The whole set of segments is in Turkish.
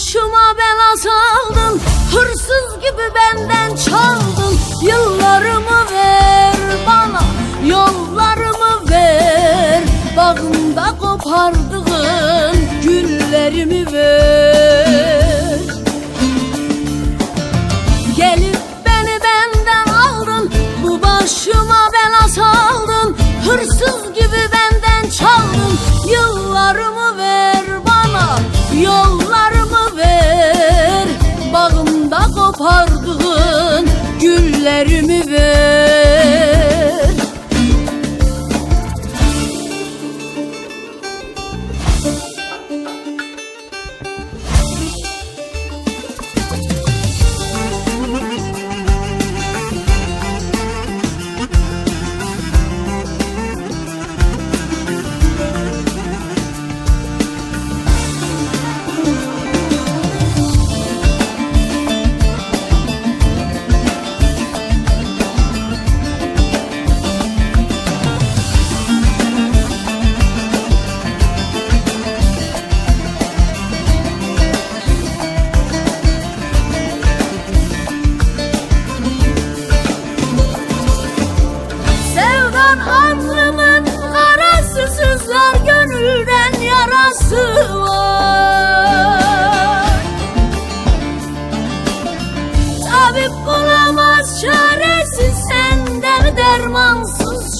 Başıma bela saldın Hırsız gibi benden çaldın. Yıllarımı ver bana Yollarımı ver. Bağında kopardık Kopardığın Güllerimi ver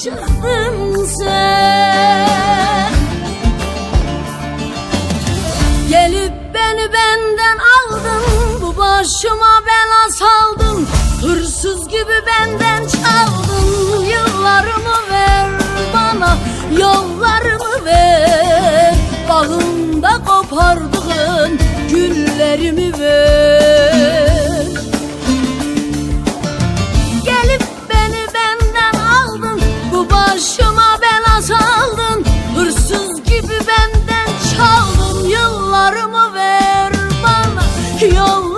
çıktın sen. Gelip beni benden aldın Bu başıma bela saldın. Hırsız gibi benden çaldın Yıllarımı ver bana Yollarımı ver. Bağımda kopardığın Güllerimi ver no